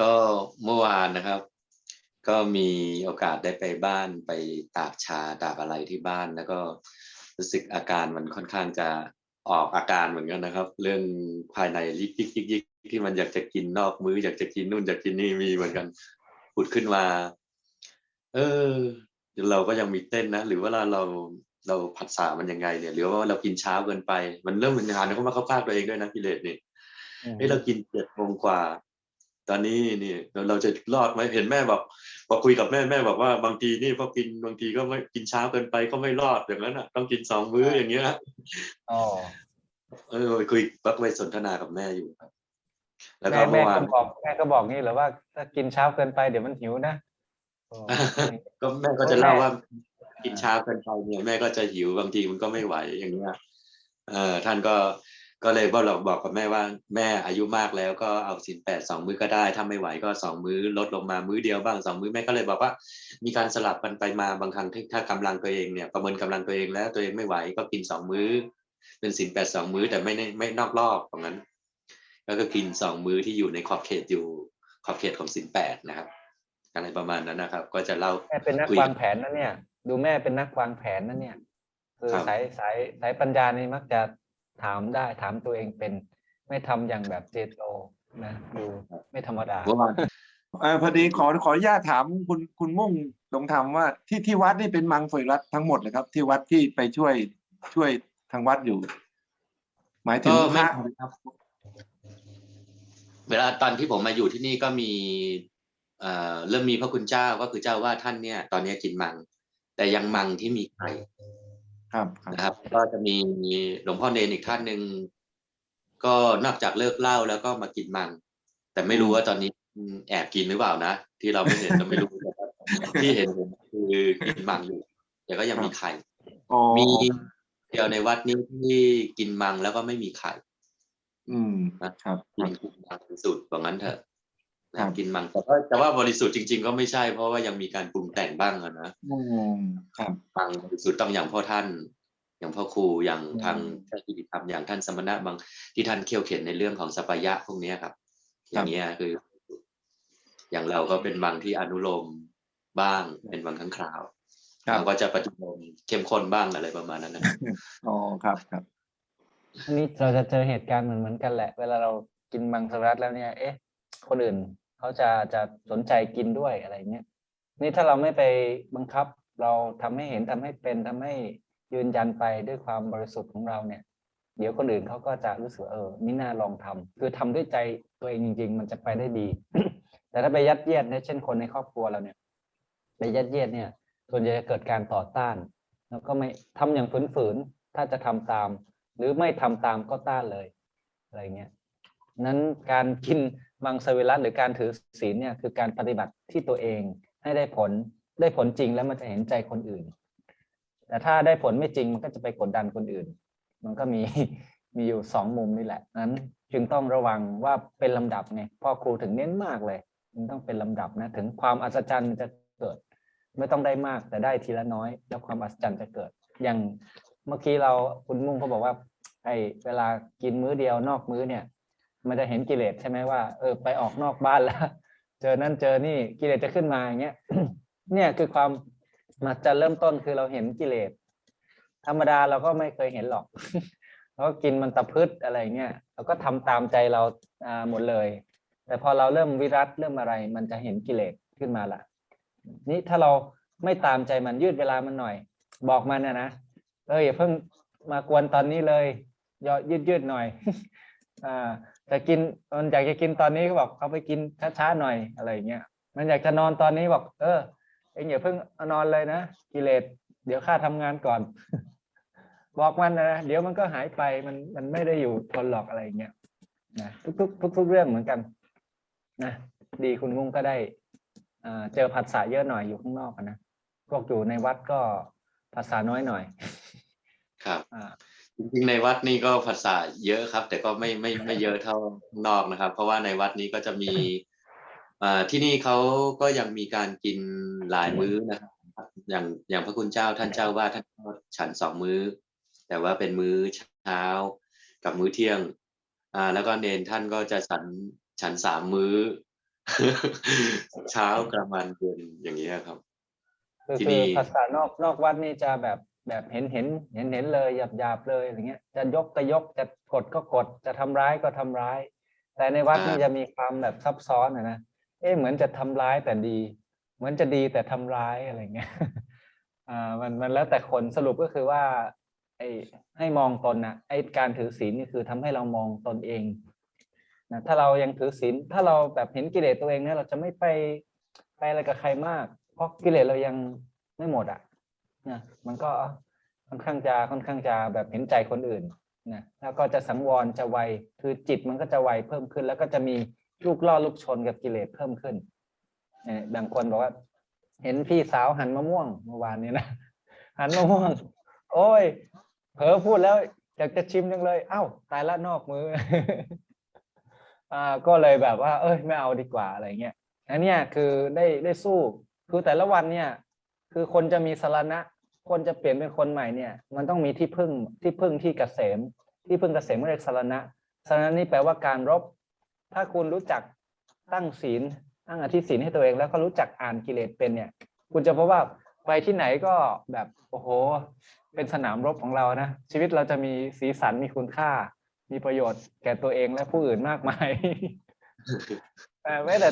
ก็เมื่อวานนะครับ ก็มีโอกาสได้ไปบ้านไปตากชาตากอะไรที่บ้านแล้วก็รู้สึกอาการมันค่อนข้างจะออกอาการเหมือนกันนะครับ เรื่องภายในยิกยิกยิกยิกที่มันอยากจะกินนอกมื้ออยากจะกินนู่นอยากกินนี่มีเหมือนกันผุดขึ้นมา เออเราก็ยังมีเต้นนะ หรือว่าเราเราเราผัดสามันยังไงเนี่ยหรือว่าเรากินเช้าเกินไป มันเริ่มเป็นงานเข้ามาเข้าข้างตัวเองด้วยนะกิเลสนี่เฮ้เรากินเจ็ดโมงกว่า ตอนนี้นี่เราเราจะรอดไหมเห็นแม่บอกพอคุยกับแม่แม่บอกว่าบางทีนี่พอกินบางทีก็ไม่กินเช้าเกินไปก็ไม่รอดอย่างนั้นอะต้องกินสองมื้ออย่างเงี้ยอ๋อเออคุยก็ไปสนทนากับแม่อยู่ครับ แล้วก็แม่เมื่แม่อวาก็นบอกแม่ก็บอกนี่เหรอว่า ถ้ากินเช้าเกินไปเดี๋ยวมันหิวนะโอ้ก็แม่ก็จะเล่าว่า กินเช้าเกินไปเนี่ยแม่ก็จะหิวบางทีมันก็ไม่ไหวอย่างเงี้ยเออท่านก็ ก็เลยบอกเราบอกกับแม่ว่าแม่อายุมากแล้วก็เอาสินแปดสองมื้อก็ได้ถ้าไม่ไหวก็สองมื้อลดลงมามื้อเดียวบ้างสองมื้อแม่ก็เลยบอกว่า มีการสลับกันไปมาบางครั้งที่ถ้ากำลังตัวเองเนี่ยประเมินกำลังตัวเองแล้วตัวเองไม่ไหวก็กินสองมื้อ เป็นสินแปดสองมื้อแต่ไม่ได้ไม่นอกรอบตรงนั้นแล้วก็กินสองมื้อที่อยู่ในขอบเขตอยู่ขอบเขตของสินแปดนะครับอะไรประมาณนั้นนะครับ ก็จะเล่าแม่เป็นนักคุยวางแผนนะเนี่ย ดูแม่เป็นนักวางแผนนะเนี่ยคือครับสายสายสายปัญญานี่มักจะ ถามได้ถามตัวเองเป็น ไม่ทำอย่างแบบเจโตนะดูไม่ธรรมดาเมื่อวานเออพอดีขอขออนุญาตถามคุณคุณมุ่งลงทำว่าที่ที่วัดนี่เป็นมังสวิรัตทั้งหมดเลยครับ ที่วัดที่ไปช่วยช่วยทางวัดอยู่ หมายถึงก็ไม่พระครับเวลาตอนที่ผมมาอยู่ที่นี่ก็มีเอ่อเริ่มมีพระคุณเจ้าก็คือเจ้าว่าท่านเนี่ย ตอนนี้กินมัง แต่ยังมังที่มีไข่ ครับครับนะครับ ก็จะมีหลวงพ่อเนนอีกท่านหนึ่งก็นอกจากเลิกเหล้าแล้วก็มากินมัง แต่ไม่รู้ว่าตอนนี้แอบกินหรือเปล่านะที่เราไม่เห็นเราไม่รู้นะครับที่เห็นผมคือกินมังอยู่แต่ก็ยังมีไข่อ๋อมีเดียวในวัดนี้ที่กินมังแล้วก็ไม่มีไข่อืมนะครับครักิบนกินมังบริสุทธิ์ว่างั้นเถอะครั นะบกินมังแต่ว่าแต่ว่าบริสุทธิ์จริง ๆ ก็ไม่ใช่เพราะว่ายังมีการปรุงแต่งบ้างอะนะอืมครับมังบริสุทธิ์ต้องอย่างพ่อท่าน อย่างพ่อครูอย่างอืมทางท่านกิติธรรมอย่างท่านสมณะบางที่ท่านเขี่ยวเข็นในเรื่องของสัปายะพวกเนี้ยครับ อย่างเงี้ยคือ อย่างเราก็เป็นมังที่อนุโลมบ้างเป็นบางครั้งคราวครับเราก็จะปฏิโลมเข้มข้นบ้างอะไรประมาณนั้นนะครับอ๋อครับครับอันนี้เราจะเจอเหตุการณ์เหมือนเหมือนกันแหละ เวลาเรากินมังสวิรัตแล้วเนี่ย เอ๊ะ คนอื่น เขาจะจะสนใจกินด้วยอะไรเงี้ยนี่ถ้าเราไม่ไปบังคับเราทำให้เห็นทำให้เป็นทำให้ยืนยันไปด้วยความบริสุทธิ์ของเราเนี่ย เดี๋ยวคนอื่นเขาก็จะรู้สึกเออนี่น่าลองทำคือทำด้วยใจตัวเองจริง ๆ มันจะไปได้ดี แต่ถ้าไปยัดเยียดเนี่ยเช่นคนในครอบครัวเราเนี่ยไปยัดเยียดเนี่ย ส่วนใหญ่จะเกิดการต่อต้าน แล้วก็ไม่ทำอย่างฝืนๆถ้าจะทำตาม หรือไม่ทำตามก็ต้านเลยอะไรเงี้ยนั้นการกิน มังสวิรัตหรือการถือศีลเนี่ยคือการปฏิบัติที่ตัวเองให้ได้ผลได้ผลจริงแล้วมันจะเห็นใจคนอื่น แต่ถ้าได้ผลไม่จริงมันก็จะไปกดดันคนอื่น มันก็มีมีอยู่สองมุมนี่แหละนั้นจึงต้องระวังว่าเป็นลำดับไงพ่อครูถึงเน้นมากเลย มันต้องเป็นลำดับนะถึงความอัศจรรย์จะเกิด ไม่ต้องได้มากแต่ได้ทีละน้อย แล้วความอัศจรรย์จะเกิด อย่างเมื่อกี้เราคุณมุ่งเขาบอกว่าไอ้เวลากินมื้อเดียวนอกมื้อเนี่ย มันจะเห็นกิเลสใช่ไหมว่าเออไปออกนอกบ้านแล้ว เจอนั่นเจอนี่กิเลสจะขึ้นมาอย่างเงี้ยเนี่ยคือความมาจะเริ่มต้นคือเราเห็นกิเลสธรรมดาเราก็ไม่เคยเห็นหรอกเราก็กินมันตะพืชอะไรเงี้ยเราก็ทำตามใจเราอ่าหมดเลย แต่พอเราเริ่มวิรัตเริ่มอะไร มันจะเห็นกิเลสขึ้นมาละนี่ถ้าเราไม่ตามใจมันยืดเวลามันหน่อย บอกมันนะนะเอออย่าเพิ่งมากวนตอนนี้เลยยอยืดยืดหน่อยอ่า แต่กินมันอยากจะกินตอนนี้ก็บอกเขาไปกินช้าๆหน่อยอะไรอย่างเงี้ยมันอยากจะนอนตอนนี้บอก เออเอ็งอย่าเพิ่งเอานอนเลยนะกิเลสเดี๋ยวข้าทำงานก่อน บอกมันนะเดี๋ยวมันก็หายไปมันมันไม่ได้อยู่ทนหรอกอะไรอย่างเงี้ยนะทุก ๆ ทุก ๆ เรื่องเหมือนกันนะดีคุณมุ้งก็ได้อ่าเจอผัสสะเยอะหน่อยอยู่ข้างนอกอะนะพวกอยู่ในวัดก็ภาษาน้อยหน่อย ครับอ่า จริงๆในวัดนี่ก็ภาษาเยอะครับ แต่ก็ไม่ไม่ไม่เยอะเท่าข้างนอกนะครับ เพราะว่าในวัดนี้ก็จะมีอ่าที่นี่เขาก็ยังมีการกินหลายมื้อนะครับอย่างอย่างพระคุณเจ้าท่านเจ้าว่าท่านก็ฉันสองมื้อ แต่ว่าเป็นมื้อเช้ากับมื้อเที่ยงอ่าแล้วก็เนนท่านก็จะฉันฉันสามมื้อ เช้ากลางวันเย็นอย่างนี้ยครับ คือที่คืนี่อภาษานอกนอกวัดนี่จะแบบ แบบเห็นเห็นเห็นเห็นเลยหยาบหยาบเลยอะไรเงี้ยจะยกก็ยกจะกดก็กดจะทำร้ายก็ทำร้าย แต่ในวัดนี่จะมีความแบบซับซ้อนอะนะเอ๊ะเหมือนจะทำร้ายแต่ดี เหมือนจะดีแต่ทำร้ายอะไรเงี้ยอ่ามันมันแล้วแต่คนสรุปก็คือว่าไอ้ให้มองตนนะไอ้การถือศีลนี่คือทำให้เรามองตนเองนะถ้าเรายังถือศีลถ้าเราแบบเห็นกิเลสตัวเองเนี่ยเราจะไม่ไปไปอะไรกับใครมาก เพราะกิเลสเรายังไม่หมดอะ นะมันก็ค่อนข้างจะค่อนข้างจะแบบเห็นใจคนอื่นนะแล้วก็จะสังวรจะไวคือจิตมันก็จะไวเพิ่มขึ้น แล้วก็จะมีลูกล่อลูกชนกับกิเลสเพิ่มขึ้นเนี่ยบางคนบอกว่า เห็นพี่สาวหันมะม่วงเมื่อวานนี้นะหันมะม่วง โอ้ยเผลอพูดแล้วอยากจะชิมจังเลย เอ้า ตายละนอกมืออ่าก็เลยแบบว่า เอ้ยไม่เอาดีกว่าอะไรเงี้ยอันเนี้ยคือได้ได้สู้คือแต่ละวันเนี่ย คือคนจะมีสรณะ คนจะเปลี่ยนเป็นคนใหม่เนี่ย มันต้องมีที่พึ่งที่พึ่งที่เกษม ที่พึ่งเกษมเรียกสรณะสรณะนี่แปลว่าการรบ ถ้าคุณรู้จักตั้งศีลตั้งอธิศีลให้ตัวเอง แล้วก็รู้จักอ่านกิเลสเป็นเนี่ย คุณจะพบว่าไปที่ไหนก็แบบโอ้โห เป็นสนามรบของเรานะ ชีวิตเราจะมีสีสันมีคุณค่า มีประโยชน์แก่ตัวเองและผู้อื่นมากมายแต่แม้แต่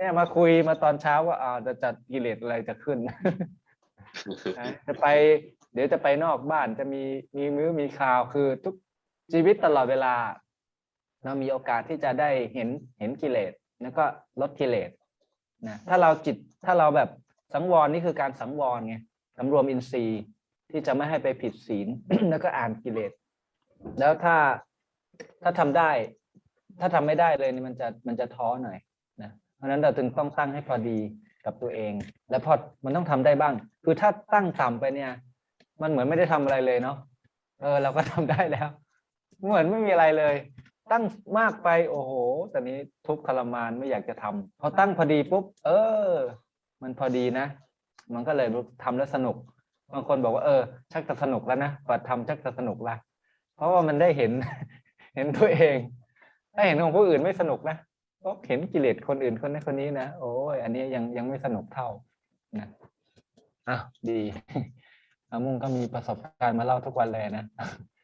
เนี่ยมาคุยมาตอนเช้าว่าอ่าจะจัดกิเลสอะไรจะขึ้นจะไป เดี๋ยวจะไปนอกบ้านจะมีมีมื้อมีข่าวคือทุกชีวิตตลอดเวลา เรามีโอกาสที่จะได้เห็นเห็นกิเลสแล้วก็ลดกิเลสนะถ้าเราจิตถ้าเราแบบสังวรนี่คือการสังวรไงสำรวมอินทรีย์ที่จะไม่ให้ไปผิดศีลแล้วก็อ่านกิเลส แล้วถ้าถ้าทำได้ ถ้าทำไม่ได้เลยนี่มันจะมันจะท้อหน่อยนะ เพราะนั้นเราถึงต้องตั้งให้พอดีกับตัวเอง แล้วพอมันต้องทำได้บ้าง คือถ้าตั้งต่ำไปเนี่ย มันเหมือนไม่ได้ทำอะไรเลยเนาะเออเราก็ทำได้แล้ว เหมือนไม่มีอะไรเลย ตั้งมากไปโอ้โหตอนนี้ทุกข์ทรมานไม่อยากจะทำพอตั้งพอดีปุ๊บเออ มันพอดีนะ มันก็เลยทำแล้วสนุก บางคนบอกว่าเออ ชักจะสนุกแล้วนะพอทำชักจะสนุกละเพราะว่ามันได้เห็น เห็นตัวเอง ถ้าเห็นของผู้อื่นไม่สนุกนะ ก็เห็นกิเลสคนอื่นคนนั้นคนนี้นะโอ้ยอันนี้ยังยังไม่สนุกเท่านะอะดีอามุ่งก็มีประสบการณ์มาเล่าทุกวันเลยนะ